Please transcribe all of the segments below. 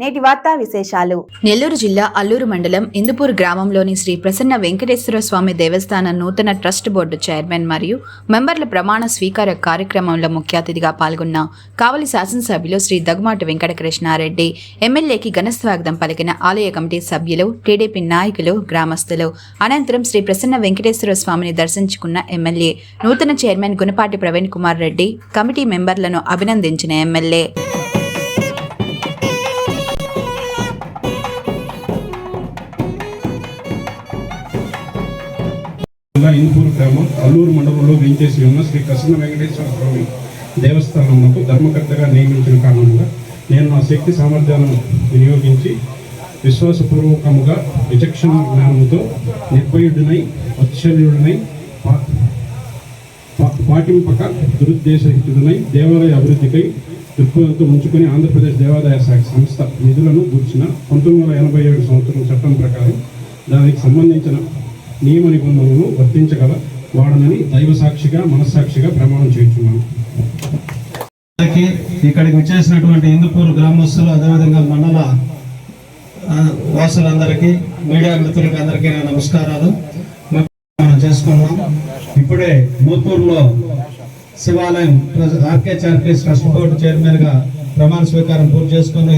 నేటి వార్తా విశేషాలు. నెల్లూరు జిల్లా అల్లూరు మండలం ఇందుపూర్ గ్రామంలోని శ్రీ ప్రసన్న వెంకటేశ్వర స్వామి దేవస్థానం నూతన ట్రస్ట్ బోర్డు చైర్మన్ మరియు మెంబర్ల ప్రమాణ స్వీకార కార్యక్రమంలో ముఖ్య అతిథిగా పాల్గొన్న కావలి శాసనసభ్యులు శ్రీ దగ్గుమాటి వెంకటకృష్ణారెడ్డి ఎమ్మెల్యేకి ఘనస్వాగతం పలికిన ఆలయ కమిటీ సభ్యులు టీడీపీ నాయకులు గ్రామస్తులు. అనంతరం శ్రీ ప్రసన్న వెంకటేశ్వర స్వామిని దర్శించుకున్న ఎమ్మెల్యే నూతన చైర్మన్ గుణపాటి ప్రవీణ్ కుమార్ రెడ్డి కమిటీ మెంబర్లను అభినందించిన ఎమ్మెల్యే. అల్లూరు మండలంలో వేయించేసి ఉన్న శ్రీ ప్రసన్న వెంకటేశ్వర స్వామి దేవస్థానంలో ధర్మకర్తగా నియమించిన కారణంగా నేను నా శక్తి సామర్థ్యాలను వినియోగించి విశ్వాసపూర్వకముగా విచక్షణ జ్ఞానంతో నిర్భయుడినై వత్సల్యుడినై పా- పాటింపక దురుద్దేశహితుడినై దేవాలయ అభివృద్ధికై దృక్పథంతో ఉంచుకొని ఆంధ్రప్రదేశ్ దేవాదాయ శాఖ సంస్థ నిధులను గుర్చిన పంతొమ్మిది వందల ఎనభై ఏడు సంవత్సరం చట్టం ప్రకారం దానికి సంబంధించిన నియమ నిబంధనలను వర్తించగల వాడనని దైవ సాక్షిగా మనస్సాక్షిగా ప్రమాణం చేయించున్నాను. ఇక్కడికి వచ్చేసినటువంటి ఇందుపూర్ గ్రామస్తులు అదేవిధంగా మండల వాసులందరికీ మీడియా మిత్రులకి అందరికీ నా నమస్కారాలు. మనం చేసుకున్నాం ఇప్పుడే మూతూరులో శివాలయం trust- RK charities trust board చైర్మన్గా ప్రమాణ స్వీకారం పూర్తి చేసుకుని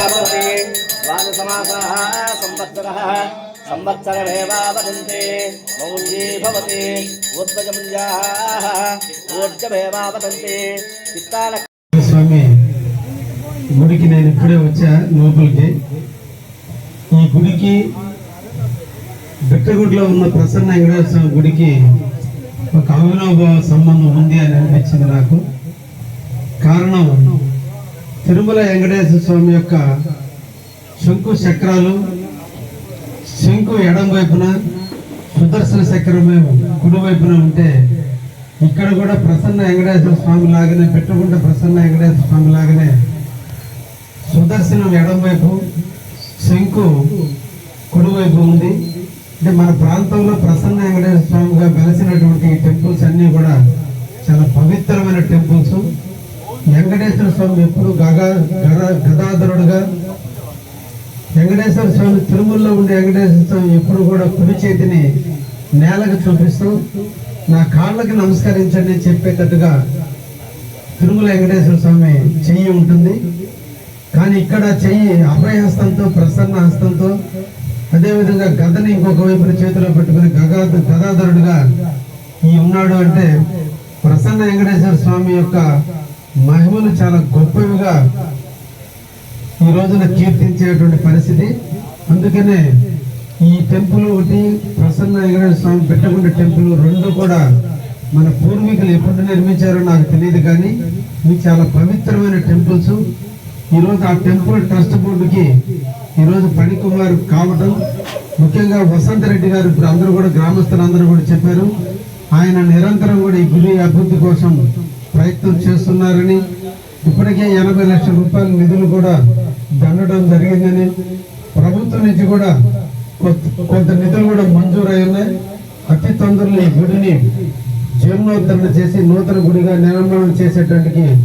భవతి సంవత్సరమేవా వదంతే. మౌల్యీ భవతి. ఊర్ధ్వజముంజాः ఊర్జమేవా వదంతే. స్వామి గుడికి నేను ఇప్పుడే వచ్చా లోపలికి. ఈ గుడికి బిట్టగుడిలో ఉన్న ప్రసన్న వెంకటేశ్వర స్వామి గుడికి ఒక అవినోభావ సంబంధం ఉంది అని అనిపించింది నాకు. కారణం తిరుమల వెంకటేశ్వర స్వామి యొక్క శంకు చక్రాలు శంకు ఎడం వైపున సుదర్శన చక్రమే కుడి వైపున ఉంటే ఇక్కడ కూడా ప్రసన్న వెంకటేశ్వర స్వామి లాగానే పెట్టుకుంటే ప్రసన్న వెంకటేశ్వర స్వామి లాగానే సుదర్శనం ఎడం వైపు శంకు కుడివైపు ఉంది. అంటే మన ప్రాంతంలో ప్రసన్న వెంకటేశ్వర స్వామిగా వెలసినటువంటి టెంపుల్స్ అన్నీ కూడా చాలా పవిత్రమైన టెంపుల్స్. వెంకటేశ్వర స్వామి ఎప్పుడు గగా గద- గదాధరుడుగా? వెంకటేశ్వర స్వామి తిరుమలలో ఉండే వెంకటేశ్వర స్వామి ఎప్పుడు కూడా కుడి చేతిని నేలకు చూపిస్తూ నా కాళ్ళకి నమస్కరించండి చెప్పేటట్టుగా తిరుమల వెంకటేశ్వర స్వామి చెయ్యి ఉంటుంది. కానీ ఇక్కడ చెయ్యి అభయహస్తంతో ప్రసన్న హస్తంతో అదేవిధంగా గదని ఇంకొక వైపున చేతిలో పెట్టుకుని గగా గదాధరుడుగా ఈ ఉన్నాడు అంటే ప్రసన్న వెంకటేశ్వర స్వామి యొక్క మహిమలు చాలా గొప్పవిగా ఈ రోజున కీర్తించేటువంటి పరిస్థితి. అందుకనే ఈ టెంపుల్ ఒకటి ప్రసన్న వెంకటేశ్వర స్వామి పెట్టకుండా టెంపుల్ రెండు కూడా మన పూర్వీకులు ఎప్పుడు నిర్మించారో నాకు తెలియదు కానీ ఇవి చాలా పవిత్రమైన టెంపుల్స్. ఈరోజు ఆ టెంపుల్ ట్రస్ట్ బోర్డుకి ఈరోజు పణికుమార్ కావటం. ముఖ్యంగా వసంత రెడ్డి గారు ఇప్పుడు అందరూ కూడా గ్రామస్తులందరూ కూడా చెప్పారు. ఆయన నిరంతరం కూడా ఈ గుడి అభివృద్ధి కోసం ప్రయత్నం చేస్తున్నారని ఇప్పటికే ఎనభై లక్షల రూపాయల నిధులు కూడా దండడం జరిగిందని ప్రభుత్వం నుంచి కూడా కొంత- కొంత నిధులు కూడా మంజూరు అయి ఉన్నాయి. అతి తొందరలో ఈ గుడిని జీర్ణోద్ధరణ చేసి నూతన గుడిగా నిర్మాణం చేసేటానికి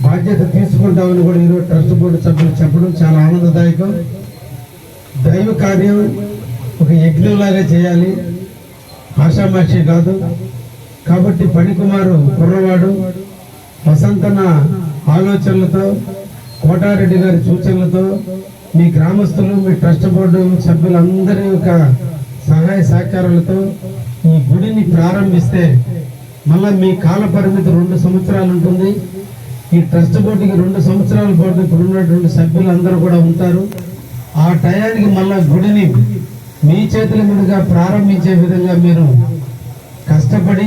బాధ్యత తీసుకుంటామని కూడా ఈరోజు ట్రస్ట్ బోర్డు సభ్యులు చెప్పడం చాలా ఆనందదాయకం. దైవ కార్యం ఒక యజ్ఞంలాగా చేయాలి. ఆషామాషి కాదు. కాబట్టి పణికుమారు కుర్రవాడు వసంతన ఆలోచనలతో కోటారెడ్డి గారి సూచనలతో మీ గ్రామస్తులు మీ ట్రస్ట్ బోర్డు సభ్యులందరి యొక్క సహాయ సహకారాలతో ఈ గుడిని ప్రారంభిస్తే మళ్ళా మీ కాల పరిమితి రెండు సంవత్సరాలు ఉంటుంది. ఈ ట్రస్ట్ బోర్డుకి రెండు సంవత్సరాల పాటు ఇప్పుడు ఉన్నటువంటి సభ్యులందరూ కూడా ఉంటారు. ఆ టయానికి మళ్ళా గుడిని మీ చేతుల మీదుగా ప్రారంభించే విధంగా మీరు కష్టపడి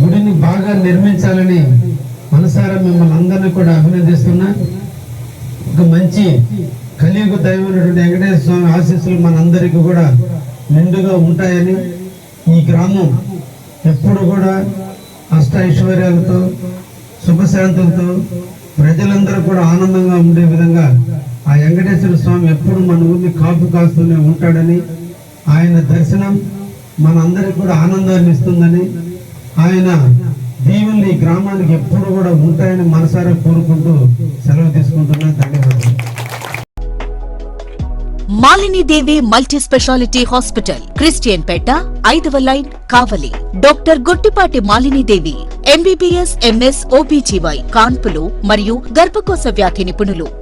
గుడిని బాగా నిర్మించాలని మనసారా మిమ్మల్ని అందరినీ కూడా అభినందిస్తున్నా. ఒక మంచి కలియుగ దైవమైనటువంటి వెంకటేశ్వర స్వామి ఆశీస్సులు మనందరికీ కూడా నిండుగా ఉంటాయని ఈ గ్రామం ఎప్పుడు కూడా అష్ట ఐశ్వర్యాలతో శుభశాంతులతో ప్రజలందరూ కూడా ఆనందంగా ఉండే విధంగా ఆ వెంకటేశ్వర స్వామి ఎప్పుడు మన ఊరిని కాపు కాస్తూనే ఉంటాడని ఆయన దర్శనం మనందరికి కూడా ఆనందాన్ని ఇస్తుందని ఆయన దీవుల్ని ఈ గ్రామానికి ఎప్పుడు కూడా ఉంటాయని మనసారా కోరుకుంటూ సెలవు తీసుకుంటున్నా. ధన్యవాదాలు. Malini Devi multi speciality hospital Christian Peta ఐదవ line Kavali. Doctor Gottipati Malini Devi MBBS MS OBGY కాన్పులు మరియు గర్భకోశ వ్యాధి నిపుణులు.